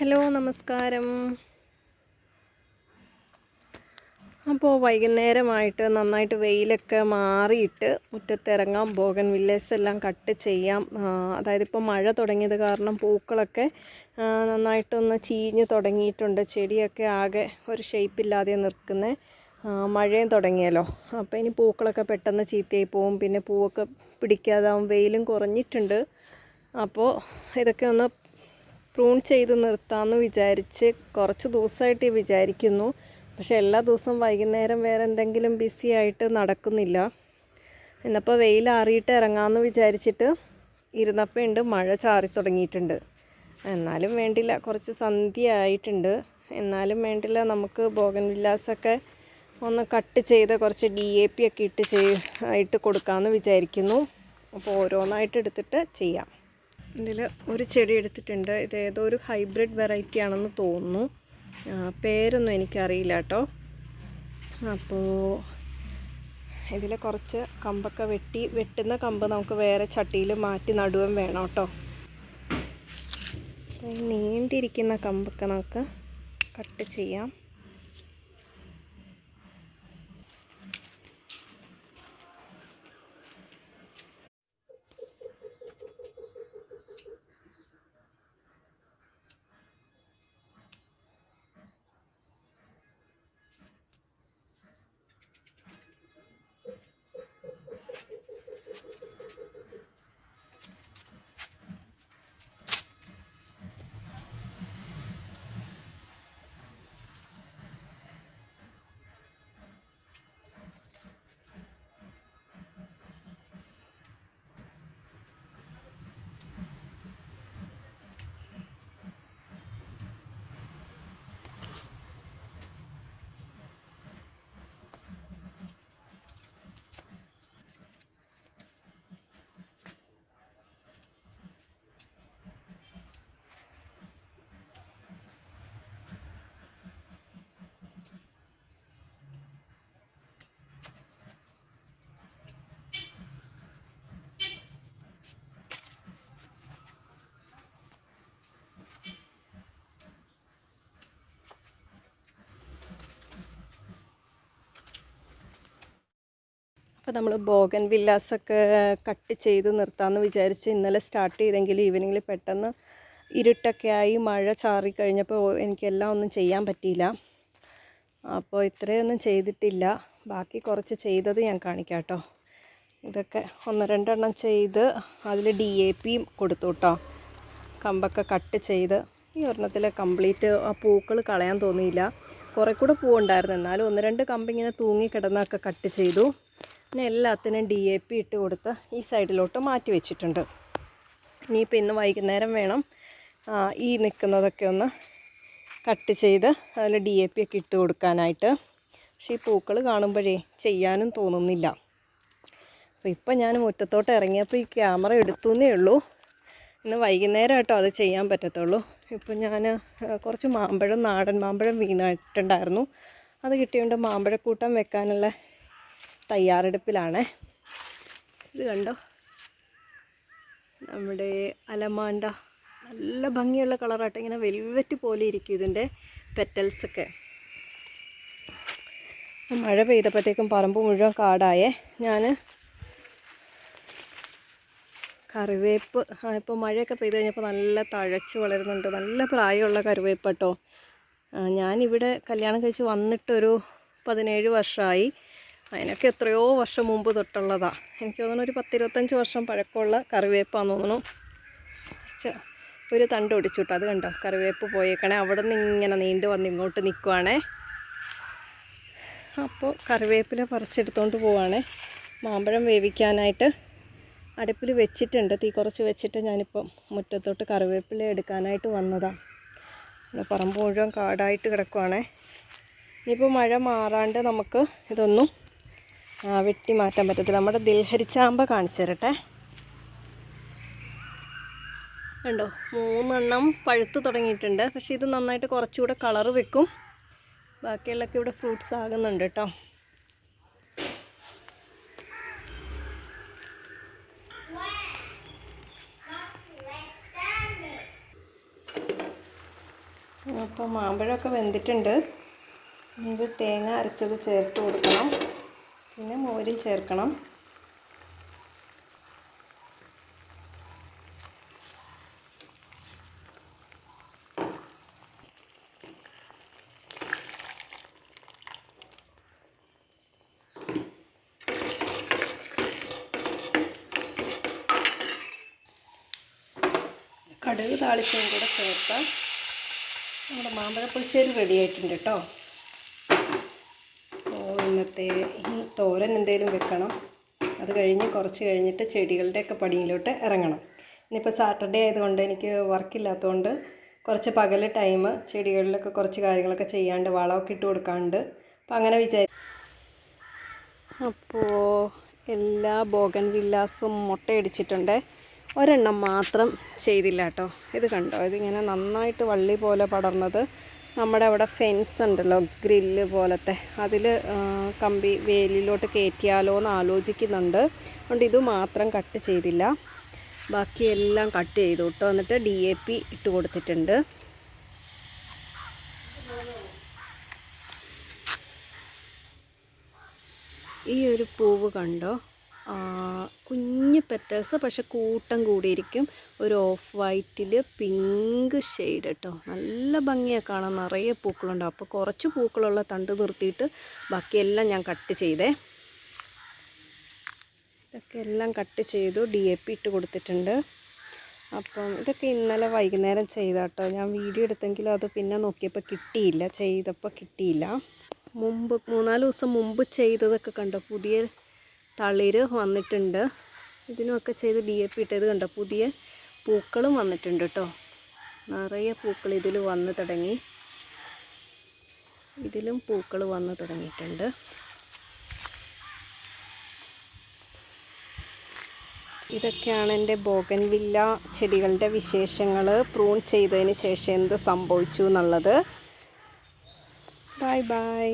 Hello നമസ്കാരം. അപ്പോൾ വൈകുന്നേരമായിട്ട് നന്നായിട്ട് വെയിലൊക്കെ മാറിയിട്ട് മുറ്റത്തിറങ്ങാം ബോഗൻ വില്ലേഴ്സ് എല്ലാം കട്ട് ചെയ്യാം. അതായത് ഇപ്പോൾ മഴ തുടങ്ങിയത് കാരണം പൂക്കളൊക്കെ നന്നായിട്ടൊന്ന് ചീഞ്ഞ് തുടങ്ങിയിട്ടുണ്ട്. ചെടിയൊക്കെ ആകെ ഒരു ഷേപ്പില്ലാതെ നിൽക്കുന്നത് മഴയും തുടങ്ങിയല്ലോ. അപ്പോൾ ഇനി പൂക്കളൊക്കെ പെട്ടെന്ന് ചീത്തയായി പോവും. പിന്നെ പൂവൊക്കെ പിടിക്കാതാവും. വെയിലും കുറഞ്ഞിട്ടുണ്ട്. അപ്പോൾ ഇതൊക്കെ ഒന്ന് പ്രൂൺ ചെയ്ത് നിർത്താമെന്ന് വിചാരിച്ച് കുറച്ച് ദിവസമായിട്ട് വിചാരിക്കുന്നു. പക്ഷെ എല്ലാ ദിവസവും വൈകുന്നേരം വേറെ എന്തെങ്കിലും ബിസി ആയിട്ട് നടക്കുന്നില്ല. എന്നപ്പോൾ വെയിലാറിയിട്ട് ഇറങ്ങാമെന്ന് വിചാരിച്ചിട്ട് ഇരുന്നപ്പോൾ ഉണ്ട് മഴ ചാറി തുടങ്ങിയിട്ടുണ്ട്. എന്നാലും വേണ്ടില്ല കുറച്ച് സന്ധ്യ ആയിട്ടുണ്ട്. എന്നാലും വേണ്ടില്ല നമുക്ക് ബോഗൻ വില്ലാസൊക്കെ ഒന്ന് കട്ട് ചെയ്ത് കുറച്ച് ഡി എ പി ഒക്കെ ഇട്ട് ചെയ് ഇട്ട് കൊടുക്കാമെന്ന് വിചാരിക്കുന്നു. അപ്പോൾ ഓരോന്നായിട്ട് എടുത്തിട്ട് ചെയ്യാം. ഇതിൽ ഒരു ചെടി എടുത്തിട്ടുണ്ട്. ഇത് ഏതോ ഒരു ഹൈബ്രിഡ് വെറൈറ്റി ആണെന്ന് തോന്നുന്നു. പേരൊന്നും എനിക്കറിയില്ല കേട്ടോ. അപ്പോൾ ഇതിൽ കുറച്ച് കമ്പൊക്കെ വെട്ടി വെട്ടുന്ന കമ്പ് നമുക്ക് വേറെ ചട്ടിയിൽ മാറ്റി നടുവൻ വേണം കേട്ടോ. നീണ്ടിരിക്കുന്ന കമ്പൊക്കെ നമുക്ക് കട്ട് ചെയ്യാം. അപ്പോൾ നമ്മൾ ബോഗൻ വില്ലാസൊക്കെ കട്ട് ചെയ്ത് നിർത്താമെന്ന് വിചാരിച്ച് ഇന്നലെ സ്റ്റാർട്ട് ചെയ്തെങ്കിൽ ഈവനിങ്ങിൽ പെട്ടെന്ന് ഇരുട്ടൊക്കെ ആയി മഴ ചാറി കഴിഞ്ഞപ്പോൾ എനിക്കെല്ലാം ഒന്നും ചെയ്യാൻ പറ്റിയില്ല. അപ്പോൾ ഇത്രയൊന്നും ചെയ്തിട്ടില്ല. ബാക്കി കുറച്ച് ചെയ്തത് ഞാൻ കാണിക്കാം കേട്ടോ ഇതൊക്കെ ഒന്ന് രണ്ടെണ്ണം ചെയ്ത് അതിൽ ഡി എ പിയും കൊടുത്തു കേട്ടോ കമ്പൊക്കെ കട്ട് ചെയ്ത്. ഈ ഒരെണ്ണത്തിൽ കംപ്ലീറ്റ് ആ പൂക്കൾ കളയാൻ തോന്നിയില്ല. കുറേ കൂടെ പൂവുണ്ടായിരുന്നു. എന്നാലും ഒന്ന് രണ്ട് കമ്പ് ഇങ്ങനെ തൂങ്ങി കിടന്നൊക്കെ കട്ട് ചെയ്തു. പിന്നെ എല്ലാത്തിനും ഡി എ പി ഇട്ട് കൊടുത്ത് ഈ സൈഡിലോട്ട് മാറ്റി വെച്ചിട്ടുണ്ട്. ഇനിയിപ്പോൾ ഇന്ന് വൈകുന്നേരം വേണം ഈ നിൽക്കുന്നതൊക്കെ ഒന്ന് കട്ട് ചെയ്ത് അതിൽ ഡി എ പി ഒക്കെ ഇട്ട് കൊടുക്കാനായിട്ട്. പക്ഷേ ഈ പൂക്കൾ കാണുമ്പോഴേ ചെയ്യാനും തോന്നുന്നില്ല. അപ്പോൾ ഇപ്പം ഞാൻ മുറ്റത്തോട്ട് ഇറങ്ങിയപ്പോൾ ഈ ക്യാമറ എടുത്തുന്നേ ഉള്ളൂ. ഇന്ന് വൈകുന്നേരം കേട്ടോ അത് ചെയ്യാൻ പറ്റത്തുള്ളൂ. ഇപ്പം ഞാൻ കുറച്ച് മാമ്പഴം നാടൻ മാമ്പഴം വീണായിട്ടുണ്ടായിരുന്നു. അത് കിട്ടിയോണ്ട് മാമ്പഴക്കൂട്ടം വെക്കാനുള്ള തയ്യാറെടുപ്പിലാണ്. ഇത് കണ്ടോ? നമ്മുടെ അലമാണ്ട നല്ല ഭംഗിയുള്ള കളറായിട്ട് ഇങ്ങനെ വെൽവെറ്റ് പോലെ ഇരിക്കും ഇതിന്റെ പെറ്റൽസൊക്കെ മഴ പെയ്തപ്പോഴത്തേക്കും പറമ്പ് മുഴുവൻ കാടായേ. ഞാൻ കറിവേപ്പ് ഇപ്പോൾ മഴയൊക്കെ പെയ്ത് കഴിഞ്ഞപ്പോൾ നല്ല തഴച്ച് വളരുന്നുണ്ട്. നല്ല പ്രായമുള്ള കറിവേപ്പ് കേട്ടോ. ഞാനിവിടെ കല്യാണം കഴിച്ച് വന്നിട്ടൊരു പതിനേഴ് വർഷമായി. അതിനൊക്കെ എത്രയോ വർഷം മുമ്പ് തൊട്ടുള്ളതാണ് എനിക്ക് തോന്നുന്നു ഒരു പത്തിരുപത്തഞ്ച് വർഷം പഴക്കമുള്ള കറിവേപ്പാന്ന് തോന്നുന്നു. കുറച്ച് ഒരു തണ്ട് ഒടിച്ചുട്ടോ അത് കണ്ടോ? കറിവേപ്പ് പോയേക്കണേ. അവിടെ നിന്ന് ഇങ്ങനെ നീണ്ടു വന്ന് ഇങ്ങോട്ട് നിൽക്കുവാണേ അപ്പോൾ കറിവേപ്പില പറിച്ചെടുത്തോണ്ട് പോവാണേ. മാമ്പഴം വേവിക്കാനായിട്ട് അടുപ്പിൽ വെച്ചിട്ടുണ്ട്. തീ കുറച്ച് വെച്ചിട്ട് ഞാനിപ്പം മുറ്റത്തോട്ട് കറിവേപ്പില എടുക്കാനായിട്ട് വന്നതാണ് ഇവിടെ പറമ്പ് മുഴുവൻ കാടായിട്ട് കിടക്കുവാണേ. ഇനിയിപ്പോൾ മഴ മാറാണ്ട് നമുക്ക് ഇതൊന്നും വെട്ടി മാറ്റാൻ പറ്റത്തില്ല. നമ്മുടെ ദിൽഹരിച്ചാമ്പ കാണിച്ചു തരട്ടെ. കണ്ടോ മൂന്നെണ്ണം പഴുത്ത് തുടങ്ങിയിട്ടുണ്ട്. പക്ഷേ ഇത് നന്നായിട്ട് കുറച്ചുകൂടെ കളറ് വെക്കും. ബാക്കിയുള്ളൊക്കെ ഇവിടെ ഫ്രൂട്ട്സ് ആകുന്നുണ്ട് കേട്ടോ. അപ്പോൾ മാമ്പഴമൊക്കെ വെന്തിട്ടുണ്ട്. ഇത് തേങ്ങ അരച്ചത് ചേർത്ത് കൊടുക്കണം. പിന്നെ മോരും ചേർക്കണം. കടുക് താളിച്ചും കൂടെ ചേർത്താൽ നമ്മുടെ മാമ്പഴപ്പുളിശ്ശേരി റെഡി ആയിട്ടുണ്ട് കേട്ടോ. ഈ തോരൻ എന്തെങ്കിലും വെക്കണം. അത് കഴിഞ്ഞ് കുറച്ച് കഴിഞ്ഞിട്ട് ചെടികളുടെയൊക്കെ പടിയിലോട്ട് ഇറങ്ങണം. ഇന്നിപ്പോൾ സാറ്റർഡേ ആയതുകൊണ്ട് എനിക്ക് വർക്കില്ലാത്തതുകൊണ്ട് കുറച്ച് പകൽ ടൈം ചെടികളിലൊക്കെ കുറച്ച് കാര്യങ്ങളൊക്കെ ചെയ്യാണ്ട് വളമൊക്കെ ഇട്ട് കൊടുക്കാണ്ട്. അപ്പോൾ അങ്ങനെ വിചാരി അപ്പോൾ എല്ലാ ബോഗൻ വില്ലാസും മുട്ടയടിച്ചിട്ടുണ്ട്. ഒരെണ്ണം മാത്രം ചെയ്തില്ല കേട്ടോ. ഇത് കണ്ടോ? ഇതിങ്ങനെ നന്നായിട്ട് വള്ളി പോലെ പടർന്നത്. നമ്മുടെ അവിടെ ഫെൻസ് ഉണ്ടല്ലോ ഗ്രില്ല് പോലത്തെ. അതിൽ കമ്പി വേലിലോട്ട് കയറ്റിയാലോ എന്ന് ആലോചിക്കുന്നുണ്ട്. അതുകൊണ്ട് ഇത് മാത്രം കട്ട് ചെയ്തില്ല. ബാക്കിയെല്ലാം കട്ട് ചെയ്തു കേട്ടോ എന്നിട്ട് ഡി എ പി ഇട്ട് കൊടുത്തിട്ടുണ്ട്. ഈ ഒരു പൂവ് കണ്ടോ? കുഞ്ഞ് പെറ്റൽസ് പക്ഷെ കൂട്ടം കൂടിയിരിക്കും. ഒരു ഓഫ് വൈറ്റിൽ പിങ്ക് ഷെയ്ഡ് കേട്ടോ. നല്ല ഭംഗിയാണ് കാണാൻ. നിറയെ പൂക്കളുണ്ട്. അപ്പോൾ കുറച്ച് പൂക്കളുള്ള തണ്ട് നിർത്തിയിട്ട് ബാക്കിയെല്ലാം ഞാൻ കട്ട് ചെയ്തേ. ഇതൊക്കെ എല്ലാം കട്ട് ചെയ്തു. ഡി എ പി ഇട്ട് കൊടുത്തിട്ടുണ്ട്. അപ്പം ഇതൊക്കെ ഇന്നലെ വൈകുന്നേരം ചെയ്താട്ടോ ഞാൻ വീഡിയോ എടുത്തെങ്കിലും അത് പിന്നെ നോക്കിയപ്പോൾ കിട്ടിയില്ല. ചെയ്തപ്പോൾ കിട്ടിയില്ല. മുമ്പ് മൂന്നാൽ ദിവസം മുമ്പ് ചെയ്തതൊക്കെ കണ്ടോ? പുതിയ തളിര് വന്നിട്ടുണ്ട്. ഇതിനുമൊക്കെ ചെയ്ത് ഡി എ പി ഇട്ടത് കണ്ടോ? പുതിയ പൂക്കളും വന്നിട്ടുണ്ട് കേട്ടോ. നിറയെ പൂക്കൾ ഇതിൽ വന്ന് തുടങ്ങി. ഇതിലും പൂക്കൾ വന്ന് തുടങ്ങിയിട്ടുണ്ട്. ഇതൊക്കെയാണ് എന്റെ ബോഗൻവില്ല ചെടികളുടെ വിശേഷങ്ങൾ. പ്രൂൺ ചെയ്തതിന് ശേഷം എന്ത് സംഭവിച്ചു എന്നുള്ളത്. Bye bye.